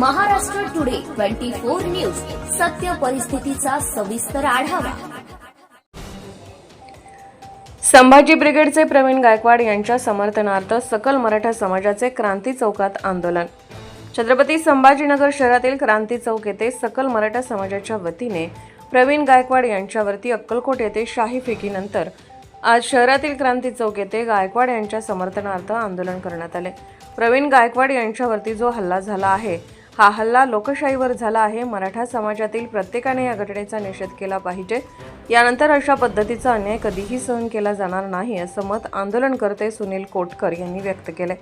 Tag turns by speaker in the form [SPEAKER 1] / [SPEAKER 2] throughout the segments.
[SPEAKER 1] Twenty four news. सत्य परिस्थितीचा सविस्तर आढावा.
[SPEAKER 2] संभाजी ब्रिगेडचे प्रवीण गायकवाड यांच्या समर्थनार्थ सकल मराठा समाजाचे क्रांती चौकात आंदोलन. छत्रपती संभाजीनगर शहरातील क्रांती चौक येथे सकल मराठा समाजाच्या वतीने प्रवीण गायकवाड यांच्यावरती अक्कलकोट येथे शाही फेकीनंतर आज शहरातील क्रांती चौक येथे गायकवाड यांच्या समर्थनार्थ आंदोलन करण्यात आले. प्रवीण गायकवाड यांच्यावरती जो हल्ला झाला आहे हा हल्ला लोकशाहीवर झाला आहे. मराठा समाजातील प्रत्येकाने या घटनेचा निषेध केला पाहिजे. यानंतर अशा पद्धतीचा अन्याय कधीही सहन केला जाणार नाही असं मत आंदोलनकर्ते सुनील कोटकर यांनी व्यक्त केले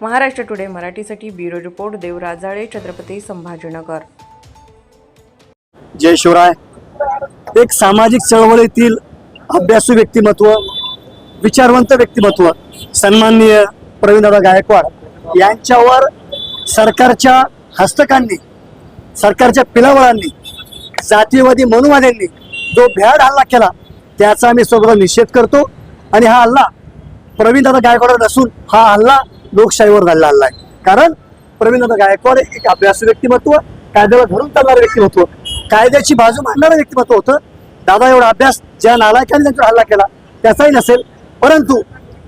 [SPEAKER 2] महाराष्ट्र टुडे मराठीसाठी ब्युरो रिपोर्ट देवराजाळे छत्रपती संभाजीनगर.
[SPEAKER 3] जय शिवराय. एक सामाजिक चळवळीतील अभ्यासू व्यक्तिमत्व विचारवंत व्यक्तिमत्व सन्माननीय प्रवीणराव गायकवाड यांच्यावर सरकारच्या हस्तकांनी सरकारच्या पिलावळांनी जातीयवादी मनुवाद्यांनी जो भ्याड हल्ला केला त्याचा आम्ही सगळं निषेध करतो. आणि हा हल्ला प्रवीणदादा गायकवाड नसून हा हल्ला लोकशाहीवर झालेला हल्ला आहे. कारण प्रवीणदादा गायकवाड एक अभ्यासू व्यक्तिमत्व कायद्याला धरून चालणारं व्यक्तिमत्व कायद्याची बाजू मांडणारं व्यक्तिमत्व होतं. दादा एवढा अभ्यास ज्या नालायकाने त्यांच्यावर हल्ला केला त्याचाही नसेल. परंतु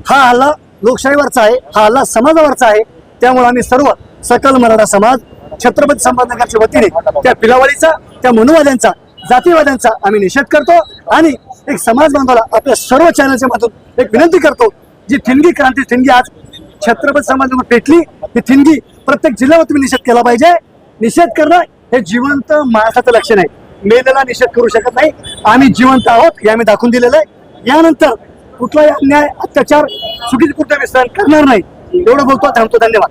[SPEAKER 3] हा हल्ला लोकशाहीवरचा आहे हा हल्ला समाजावरचा आहे. त्यामुळे आम्ही सर्व सकल मराठा समाज छत्रपती संभाजीनगरच्या वतीने त्या पिलावाडीचा त्या मनुवाद्यांचा जातीवाद्यांचा आम्ही निषेध करतो आणि एक समाज बांधवाला आपल्या सर्व चॅनलच्या माध्यमातून एक विनंती करतो जी ठिणगी क्रांती ठिणगी आज छत्रपती समाजावर पेटली ही थिनगी प्रत्येक जिल्ह्यावर तुम्ही निषेध केला पाहिजे. निषेध करणं हे जिवंत माणसाचं लक्षण आहे मेलेला निषेध करू शकत नाही. आम्ही जिवंत आहोत हे आम्ही दाखवून दिलेलं आहे. यानंतर कुठलाही अन्याय अत्याचार चुकीची कुठं सहन करणार नाही. एवढं बोलतो थांबतो. धन्यवाद.